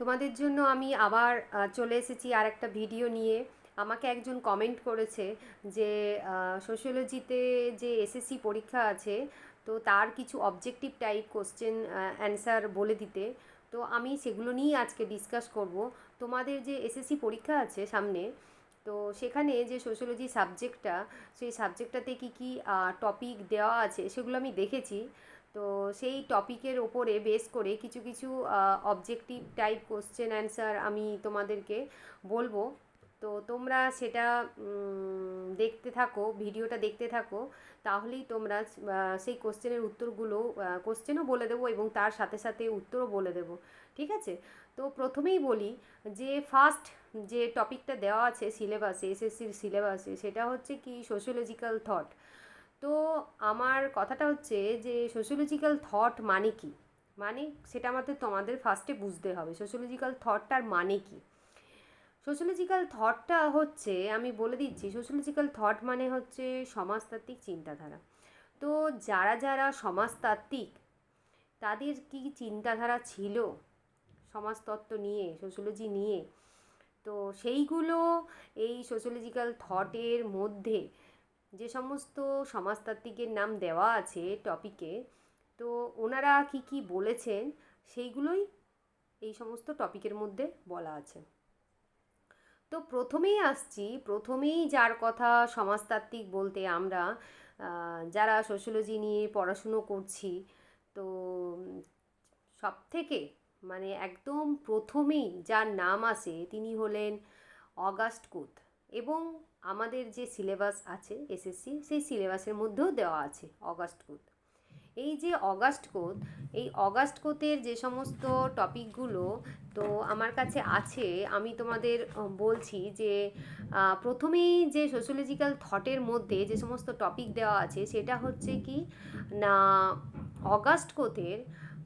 তোমাদের জন্য আমি আবার চলে এসেছি আর একটা ভিডিও নিয়ে। আমাকে একজন কমেন্ট করেছে যে সোশিওলজিতে যে এসএসসি পরীক্ষা আছে, তো তার কিছু অবজেক্টিভ টাইপ কোশ্চেন অ্যান্সার বলে দিতে। তো আমি সেগুলো নিয়েই আজকে ডিসকাস করব। তোমাদের যে এসএসসি পরীক্ষা আছে সামনে, তো সেখানে যে সোশিওলজি সাবজেক্টটা সেই সাবজেক্টটাতে কী কী টপিক দেওয়া আছে, সেগুলো আমি দেখেছি। তো সেই টপিকের ওপরে বেস করে কিছু কিছু অবজেক্টিভ টাইপ কোশ্চেন অ্যান্সার আমি তোমাদেরকে বলব। তো তোমরা সেটা দেখতে থাকো ভিডিওটা দেখতে থাকো, তাহলেই তোমরা সেই কোশ্চেনের উত্তরগুলো কোশ্চেনও বলে দেবো এবং তার সাথে সাথে উত্তরও বলে দেবো। ঠিক আছে? তো প্রথমেই বলি যে ফার্স্ট যে টপিকটা দেওয়া আছে সিলেবাসে এসএসসির সিলেবাসে সেটা হচ্ছে কি সোশিওলজিক্যাল থট তো আমার কথাটা হচ্ছে যে সোশিওলজিক্যাল থট মানে কি? মানে সেটা আমাদের তোমাদের ফার্স্টে বুঝতে হবে। সোশিওলজিক্যাল থটটার মানে কি? সোশিওলজিক্যাল থটটা হচ্ছে, আমি বলে দিচ্ছি সোশিওলজিক্যাল থট মানে হচ্ছে সমাজতাত্ত্বিক চিন্তাধারা। তো যারা যারা সমাজতাত্ত্বিক, তাদের কি চিন্তাধারা ছিল? সমাজতত্ত্ব নিয়ে সোশিওলজি নিয়ে? তো সেইগুলো এই সোশিওলজিক্যাল থটের মধ্যে যে সমস্ত সমাজতাত্ত্বিকের নাম দেওয়া আছে টপিকে তো ওনারা কি কি বলেছেন সেইগুলোই এই সমস্ত টপিকের মধ্যে বলা আছে। তো প্রথমেই আসছি, প্রথমেই যার কথা সমাজতাত্ত্বিক বলতে আমরা যারা সোশ্যোলজি নিয়ে পড়াশুনো করছি, তো সব থেকে মানে একদম প্রথমেই যার নাম আসে তিনি হলেন অগাস্ট কোত। এবং আমাদের যে সিলেবাস আছে, এসএসসি, সেই সিলেবাসের মধ্যেও দেওয়া আছে অগাস্ট কোত এই যে অগাস্ট কোত এই অগাস্ট কোতের যে সমস্ত টপিকগুলো তো আমার কাছে আছে, আমি তোমাদের বলছি যে প্রথমেই যে সোশ্যোলজিক্যাল থটের মধ্যে যে সমস্ত টপিক দেওয়া আছে, সেটা হচ্ছে কি, না, অগাস্ট কোতের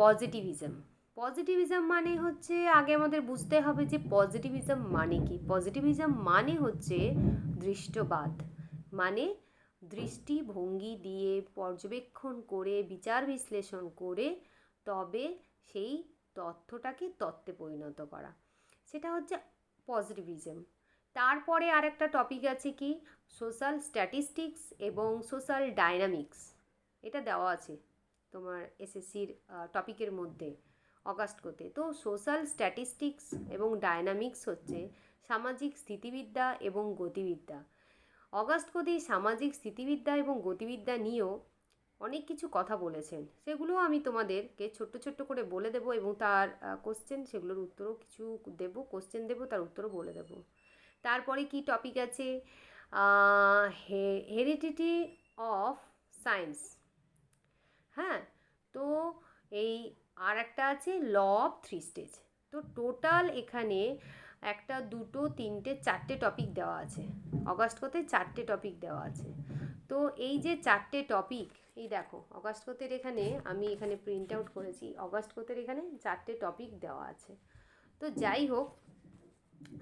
পজিটিভিজম। পজিটিভিজম মানে হচ্ছে আগে আমাদের বুঝতে হবে যে পজিটিভিজম মানে কি। পজিটিভিজম মানে হচ্ছে দৃষ্টবাদ। মানে দৃষ্টিভঙ্গি দিয়ে পর্যবেক্ষণ করে, বিচার বিশ্লেষণ করে, তবে সেই তথ্যটাকে তত্ত্বে পরিণত করা। সেটা হচ্ছে পজিটিভিজম তারপরে আরেকটা টপিক আছে কি? সোশ্যাল স্ট্যাটিস্টিক্স এবং সোশ্যাল ডাইনামিক্স এটা দেওয়া আছে তোমার এসএসসির টপিকের মধ্যে। অগাস্ট করতে তো সোশ্যাল স্ট্যাটিস্টিক্স এবং ডায়নামিক্স হচ্ছে সামাজিক স্থিতিবিদ্যা এবং গতিবিদ্যা। অগাস্ট কোদি সামাজিক স্থিতিবিদ্যা এবং গতিবিদ্যা নিয়েও অনেক কিছু কথা বলেছেন। সেগুলো আমি তোমাদেরকে ছোট্ট ছোট্ট করে বলে দেবো এবং তার কোশ্চেন সেগুলোর উত্তরও কিছু দেবো কোশ্চেন দেবো, তার উত্তরও বলে দেবো। তারপরে কি টপিক আছে? হেরিডিটি অফ সায়েন্স হ্যাঁ তো এই আর একটা আছে ল অফ থ্রি স্টেজ তো টোটাল এখানে একটা, দুটো, তিনটে, চারটে টপিক দেওয়া আছে। অগাস্ট কোতে চারটে টপিক দেওয়া আছে। তো এই যে চারটে টপিক এই দেখো অগাস্ট কোতের এখানে আমি এখানে প্রিন্ট আউট করেছি অগাস্ট কোতের এখানে চারটে টপিক দেওয়া আছে। তো যাই হোক,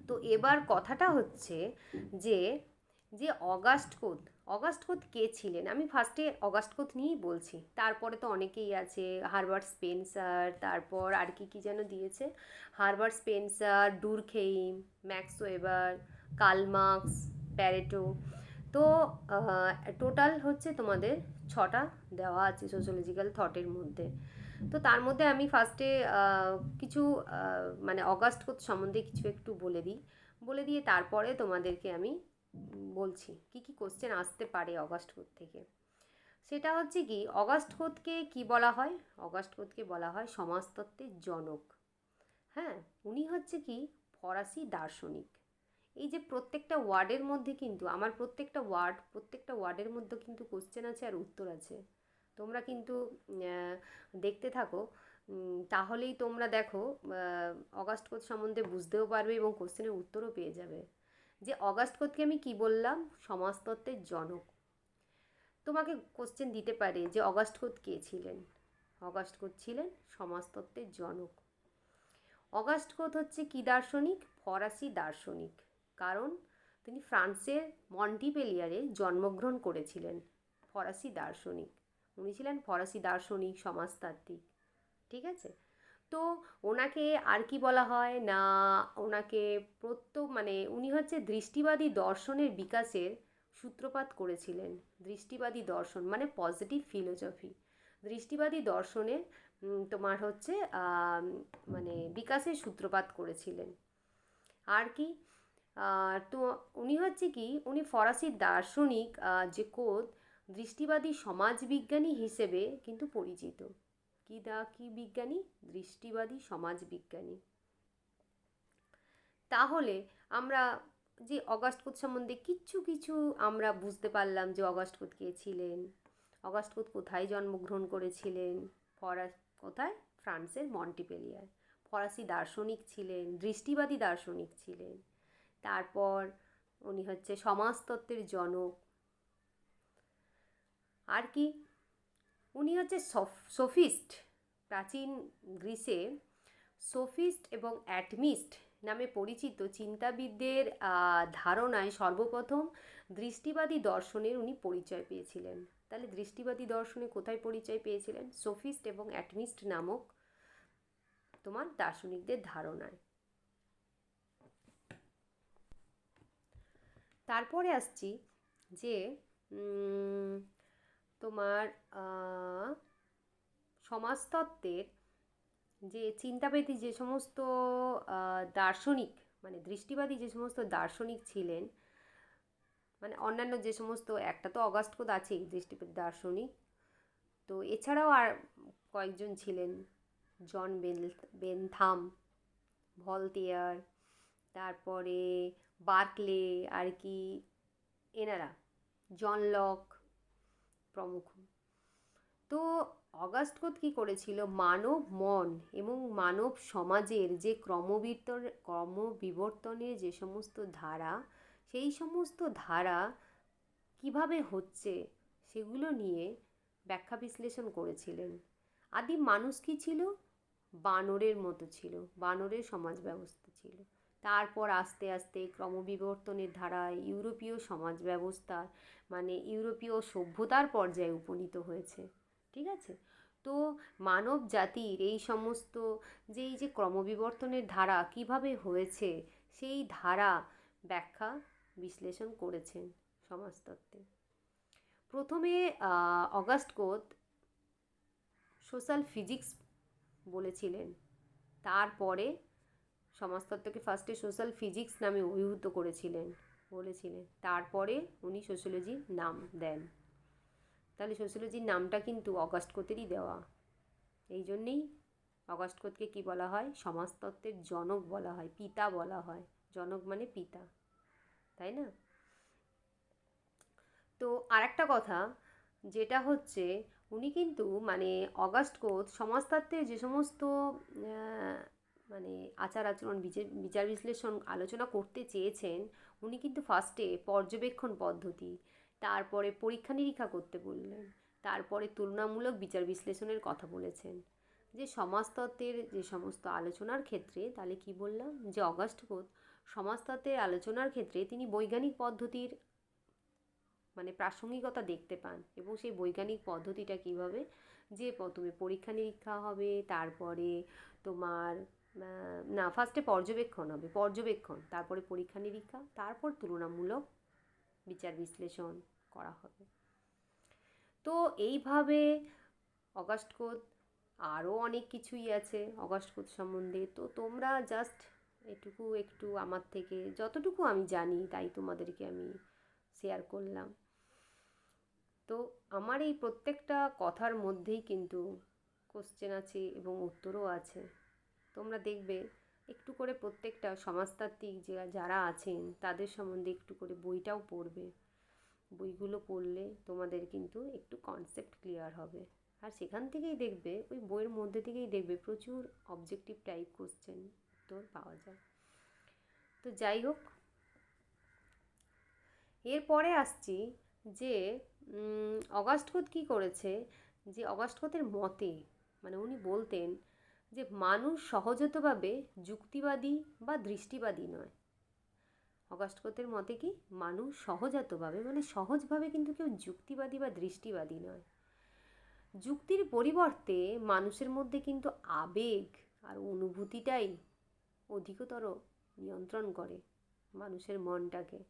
তো এবার কথাটা হচ্ছে যে যে অগাস্ট কোত অগাস্ট কোত কে ছিলেন? আমি ফার্স্টে অগাস্ট কোত নিয়েই বলছি। তারপরে তো অনেকেই আছে, হারবার্ট স্পেন্সার, তারপর আর কি কি যেন দিয়েছে? Herbert Spencer, Durkheim, Max Weber Karl Marx Pareto. তো টোটাল হচ্ছে তোমাদের ছটা দেওয়া আছে সোশ্যোলজিক্যাল থটের মধ্যে। তো তার মধ্যে আমি ফার্স্টে কিছু মানে অগাস্ট কোত সম্বন্ধে কিছু একটু বলে দিই। বলে দিয়ে তারপরে তোমাদেরকে আমি বলছি, কি কি কোশ্চেন আসতে পারে অগাস্ট কোত থেকে? সেটা হচ্ছে কি অগাস্ট কোতকে কি বলা হয়? অগাস্ট কোতকে বলা হয় সমাজতত্ত্বের জনক। হ্যাঁ উনি হচ্ছে কি, ফরাসি দার্শনিক। এই যে প্রত্যেকটা ওয়ার্ডের মধ্যে কিন্তু, আমার প্রত্যেকটা ওয়ার্ড, প্রত্যেকটা ওয়ার্ডের মধ্যে কিন্তু কোশ্চেন আছে আর উত্তর আছে। তোমরা কিন্তু দেখতে থাকো। তাহলেই তোমরা দেখো অগাস্ট কোত সম্বন্ধে বুঝতেও পারবে এবং কোশ্চেনের উত্তরও পেয়ে যাবে। যে অগাস্ট কোতকে আমি কি বললাম? সমাজতত্ত্বের জনক। তোমাকে কোশ্চেন দিতে পারে যে অগাস্ট কোথ কে ছিলেন? অগাস্ট কোত ছিলেন সমাজতত্ত্বের জনক। অগাস্ট কোথ হচ্ছে কি দার্শনিক? ফরাসি দার্শনিক। কারণ তিনি ফ্রান্সের মন্টিপেলিয়ারে জন্মগ্রহণ করেছিলেন। ফরাসি দার্শনিক। উনি ছিলেন ফরাসি দার্শনিক, সমাজতাত্ত্বিক। ঠিক আছে? তো ওনাকে আর কি বলা হয় না, ওনাকে প্রত্য মানে উনি হচ্ছে দৃষ্টিবাদী দর্শনের বিকাশের সূত্রপাত করেছিলেন। দৃষ্টিবাদী দর্শন মানে পজিটিভ ফিলোসফি দৃষ্টিবাদী দর্শনের তোমার হচ্ছে মানে বিকাশের সূত্রপাত করেছিলেন। আর কি তো উনি হচ্ছে কি, উনি ফরাসি দার্শনিক যে কোদ, দৃষ্টিবাদী সমাজবিজ্ঞানী হিসেবে কিন্তু পরিচিত। কি দা কি বিজ্ঞানী? দৃষ্টিবাদী সমাজবিজ্ঞানী তাহলে আমরা যে অগাস্ট কোত সম্বন্ধে কিছু কিছু আমরা বুঝতে পারলাম যে অগাস্ট কোত কে ছিলেন। অগাস্ট কোত কোথায় জন্মগ্রহণ করেছিলেন? ফরা কোথায়? ফ্রান্সের মন্টিপেলিয়ায়। ফরাসি দার্শনিক ছিলেন, দৃষ্টিবাদী দার্শনিক ছিলেন। তারপর উনি হচ্ছে সমাজতত্ত্বের জনক। আর কি? উনি হচ্ছে সোফিস্ট, প্রাচীন গ্রিসে সোফিস্ট এবং অ্যাটমিস্ট নামে পরিচিত চিন্তাবিদদের ধারণায় সর্বপ্রথম দৃষ্টিবাদী দর্শনের উনি পরিচয় পেয়েছিলেন। তাহলে দৃষ্টিবাদী দর্শনে কোথায় পরিচয় পেয়েছিলেন? সোফিস্ট এবং অ্যাটমিস্ট নামক তোমার দার্শনিকদের ধারণায়। তারপরে আসছি যে তোমার সমাজতত্ত্বের যে চিন্তাবেদী যে সমস্ত দার্শনিক মানে দৃষ্টিবাদী যে সমস্ত দার্শনিক ছিলেন মানে অন্যান্য যে সমস্ত, একটা তো অগাস্ট কোদ আছেই দৃষ্টিবাদী দার্শনিক। তো এছাড়াও আর কয়েকজন ছিলেন, জন বেল বেনথাম, ভলতেয়ার, তারপরে বার্কলে, আর কি, এনারা, জন লক প্রমুখ। তো অগাস্ট কোত কী করেছিল? মানব মন এবং মানব সমাজের যে ক্রমবির্তন ক্রমবিবর্তনের যে সমস্ত ধারা, সেই সমস্ত ধারা কীভাবে হচ্ছে সেগুলো নিয়ে ব্যাখ্যা বিশ্লেষণ করেছিলেন। আদিম মানুষ কী ছিল? বানরের মতো ছিল। বানরের সমাজ ব্যবস্থা ছিল। তারপর আস্তে আস্তে ক্রমবিবর্তনের ধারায় ইউরোপীয় সমাজ ব্যবস্থার মানে ইউরোপীয় সভ্যতার পর্যায়ে উপনীত হয়েছে, ঠিক আছে? তো মানব জাতির এই সমস্ত যে, এই যে ক্রমবিবর্তনের ধারা কীভাবে হয়েছে, সেই ধারা ব্যাখ্যা বিশ্লেষণ করেছেন সমাজতত্ত্বে। প্রথমে অগাস্ট কোত সোশ্যাল ফিজিক্স বলেছিলেন, তারপরে সমাজতত্ত্বকে ফার্স্টে সোশ্যাল ফিজিক্স নামে অভিভূত করেছিলেন, বলেছিলেন। তারপরে উনি সোশ্যোলজির নাম দেন। তাহলে সোশ্যোলজির নামটা কিন্তু অগাস্ট কোতেরই দেওয়া। এই জন্যেই অগাস্ট কোতকে কী বলা হয়? সমাজতত্ত্বের জনক বলা হয়, পিতা বলা হয়। জনক মানে পিতা, তাই না? তো আরেকটা কথা, যেটা হচ্ছে উনি কিন্তু মানে অগাস্ট কোত সমাজতত্ত্বের যে সমস্ত মানে আচার আচরণ, বিচার বিচার বিশ্লেষণ আলোচনা করতে চেয়েছেন, উনি কিন্তু ফার্স্টে পর্যবেক্ষণ পদ্ধতি, তারপরে পরীক্ষা নিরীক্ষা করতে বললেন, তারপরে তুলনামূলক বিচার বিশ্লেষণের কথা বলেছেন। যে সমাজতত্ত্বের, যে সমস্ত আলোচনার ক্ষেত্রে, তাহলে কি বললাম? যে অগাস্ট কোত সমাজতত্ত্বের আলোচনার ক্ষেত্রে তিনি বৈজ্ঞানিক পদ্ধতির মানে প্রাসঙ্গিকতা দেখতে পান এবং সেই বৈজ্ঞানিক পদ্ধতিটা কীভাবে? যে প্রথমে পরীক্ষা নিরীক্ষা হবে, তারপরে তোমার না ফার্স্টে পর্যবেক্ষণ হবে, পর্যবেক্ষণ, তারপরে পরীক্ষা নিরীক্ষা, তারপর তুলনামূলক বিচার বিশ্লেষণ করা হবে। তো এইভাবে অগাস্ট কোত আরও অনেক কিছুই আছে অগাস্ট কোত সম্বন্ধে। তো তোমরা জাস্ট এটুকু একটু আমার থেকে, যতটুকু আমি জানি তাই তোমাদেরকে আমি শেয়ার করলাম। তো আমার এই প্রত্যেকটা কথার মধ্যেই কিন্তু কোশ্চেন আছে এবং উত্তরও আছে। তোমরা দেখবে একটু করে প্রত্যেকটা সমাজতাত্ত্বিক যে যারা আছেন তাদের সম্বন্ধে একটু করে বইটাও পড়বে। বইগুলো পড়লে তোমাদের কিন্তু একটু কনসেপ্ট ক্লিয়ার হবে। আর সেখান থেকেই দেখবে ওই বইয়ের মধ্যে থেকেই দেখবে প্রচুর অবজেক্টিভ টাইপ কোশ্চেন উত্তর পাওয়া যায়। তো যাই হোক এরপরে আসছি যে উম, অগাস্ট কোত কী করেছে? যে অগাস্ট কোতের মতে মানে উনি বলতেন যে মানুষ সহজতভাবে যুক্তিবাদী বা দৃষ্টিবাদী নয়। অগাস্ট কোতের মতে কি? মানুষ সহজাতভাবে মানে সহজভাবে কিন্তু কেউ যুক্তিবাদী বা দৃষ্টিবাদী নয়। যুক্তির পরিবর্তে মানুষের মধ্যে কিন্তু আবেগ আর অনুভূতিটাই অধিকতর নিয়ন্ত্রণ করে মানুষের মনটাকে।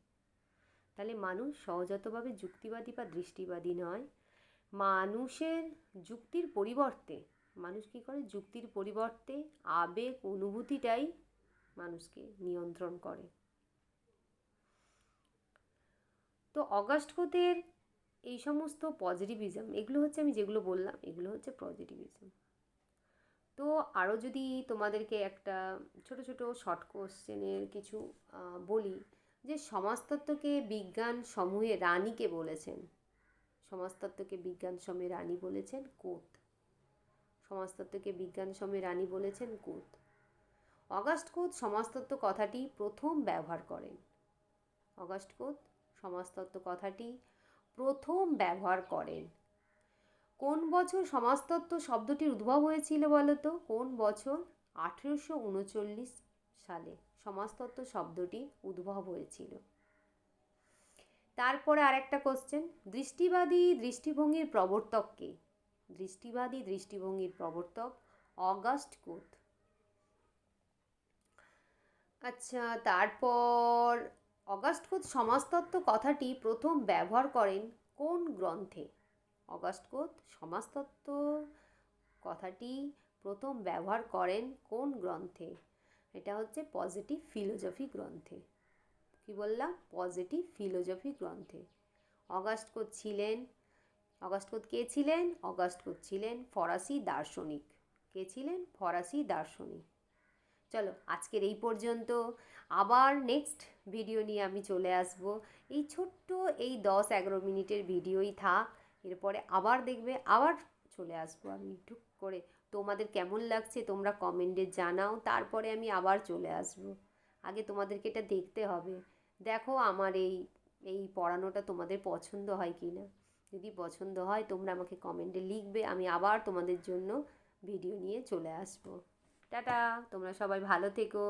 তাহলে মানুষ সহজাতভাবে যুক্তিবাদী বা দৃষ্টিবাদী নয়। মানুষের যুক্তির পরিবর্তে মানুষ কী করে? যুক্তির পরিবর্তে আবেগ, অনুভূতিটাই মানুষকে নিয়ন্ত্রণ করে। তো অগাস্ট কোতের এই সমস্ত পজিটিভিজম, এগুলো হচ্ছে আমি যেগুলো বললাম, এগুলো হচ্ছে পজিটিভিজম। তো আরও যদি তোমাদেরকে একটা ছোট ছোট শর্ট কোশ্চেনের কিছু বলি, যে সমাজতত্ত্বকে বিজ্ঞান সমূহে রানীকে বলেছেন। সমাজতত্ত্বকে বিজ্ঞান সমূহে রানী বলেছেন কোত। সমাজতত্ত্বকে বিজ্ঞান সমূহে রানী বলেছেন কোত। অগাস্ট কোত সমাজতত্ত্ব কথাটি প্রথম ব্যবহার করেন। অগাস্ট কোত সমাজতত্ত্ব কথাটি প্রথম ব্যবহার করেন। কোন বছর সমাজতত্ত্ব শব্দটির উদ্ভব হয়েছিল বলো তো কোন বছর? আঠেরোশো উনচল্লিশ সালে সমাজতত্ত্ব শব্দটি উদ্ভব হয়েছিল। তারপরে আরেকটা কোশ্চেন দৃষ্টিবাদী দৃষ্টিভঙ্গির প্রবর্তক কে? দৃষ্টিবাদী দৃষ্টিভঙ্গির প্রবর্তক অগাস্ট কোত। আচ্ছা তারপর অগাস্ট কোত সমাজতত্ত্ব কথাটি প্রথম ব্যবহার করেন কোন গ্রন্থে? অগাস্ট কোত সমাজতত্ত্ব কথাটি প্রথম ব্যবহার করেন কোন গ্রন্থে? এটা হচ্ছে পজিটিভ ফিলোজফি গ্রন্থে। কি বললাম? পজিটিভ ফিলোজফি গ্রন্থে। অগাস্ট কোত ছিলেন অগাস্ট কোত কে ছিলেন? অগাস্ট কোত ছিলেন ফরাসি দার্শনিক। কে ছিলেন? ফরাসি দার্শনিক। চলো, আজকের এই পর্যন্ত। আবার নেক্সট ভিডিও নিয়ে আমি চলে আসব। এই ছোট্ট এই দশ এগারো মিনিটের ভিডিওই থাক। এরপরে আবার দেখবে, আবার চলে আসব আমি টুক করে। তোমাদের কেমন লাগছে তোমরা কমেন্টে জানাও। তারপরে আমি আবার চলে আসব। আগে তোমাদেরকে এটা দেখতে হবে। দেখো আমার এই এই পড়ানোটা তোমাদের পছন্দ হয় কি না যদি পছন্দ হয়, তোমরা আমাকে কমেন্টে লিখবে, আমি আবার তোমাদের জন্য ভিডিও নিয়ে চলে আসব। টাটা, তোমরা সবাই ভালো থেকো।